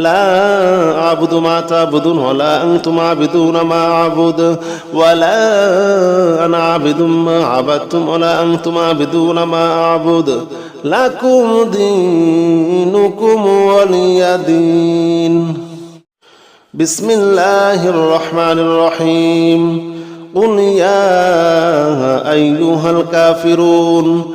لا أعبد ما تعبدون ولا أنتم عابدون ما أعبد ولا أنا عابد ما عبدتم ولا أنتم عابدون ما أعبد لكم دينكم ولي دين بسم الله الرحمن الرحيم قل يا أيها الكافرون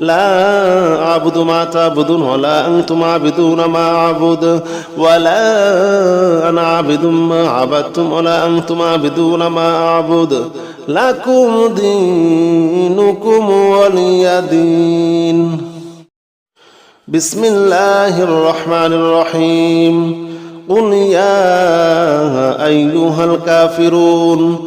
لا أعبد ما تعبدون ولا أنتم عابدون ما أعبد ولا أنا عابد ما عبدتم ولا أنتم عابدون ما أعبد لكم دينكم ولي دين بسم الله الرحمن الرحيم قل يا أيها الكافرون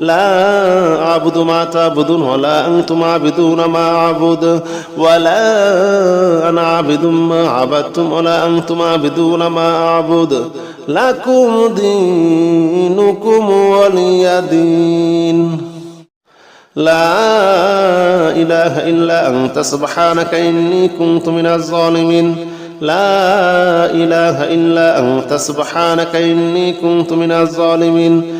لا أعبد ما تعبدون ولا أنتم عابدون ما أعبد ولا أنا عابد ما عبدتم ولا أنتم عابدون ما أعبد لكم دينكم ولي دين. لا إله إلا أنت سبحانك إني كنت من الظالمين. لا إله إلا أنت سبحانك إني كنت من الظالمين.